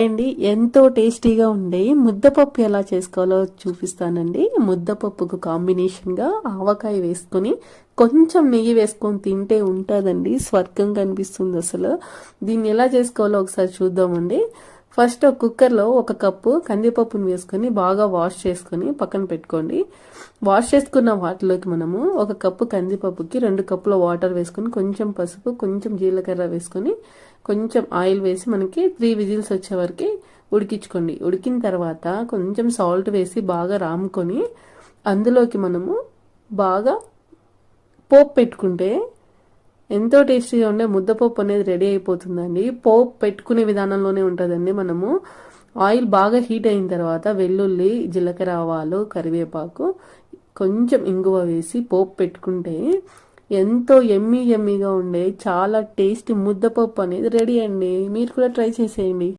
అండి ఎంతో టేస్టీగా ఉండే ముద్దపప్పు ఎలా చేసుకోవాలో చూపిస్తానండి. ముద్దపప్పుకు కాంబినేషన్గా ఆవకాయ వేసుకొని కొంచెం నెయ్యి వేసుకొని తింటే ఉంటుందండి. స్వర్గం కనిపిస్తుంది అసలు. దీన్ని ఎలా చేసుకోవాలో ఒకసారి చూద్దామండి. ఫస్ట్ ఒక కుక్కర్లో ఒక కప్పు కందిపప్పును వేసుకొని బాగా వాష్ చేసుకొని పక్కన పెట్టుకోండి. వాష్ చేసుకున్న వాటిలోకి మనము ఒక కప్పు కందిపప్పుకి రెండు కప్పుల వాటర్ వేసుకొని కొంచెం పసుపు కొంచెం జీలకర్ర వేసుకొని కొంచెం ఆయిల్ వేసి మనకి త్రీ విజిల్స్ వచ్చే వరకు ఉడికించుకోండి. ఉడికిన తర్వాత కొంచెం సాల్ట్ వేసి బాగా రాముకొని అందులోకి మనము బాగా పోపు పెట్టుకుంటే ఎంతో టేస్టీగా ఉండే ముద్దపప్పు అనేది రెడీ అయిపోతుందండి. పోపు పెట్టుకునే విధానంలోనే ఉంటుందండి మనము. ఆయిల్ బాగా హీట్ అయిన తర్వాత వెల్లుల్లి జీలకర్ర ఆవాలు కరివేపాకు కొంచెం ఇంగువ వేసి పోపు పెట్టుకుంటే ఎంతో ఎమ్మీ ఎమ్మీగా ఉండే చాలా టేస్టీ ముద్దపప్పు అనేది రెడీ అండి. మీరు కూడా ట్రై చేసేయండి.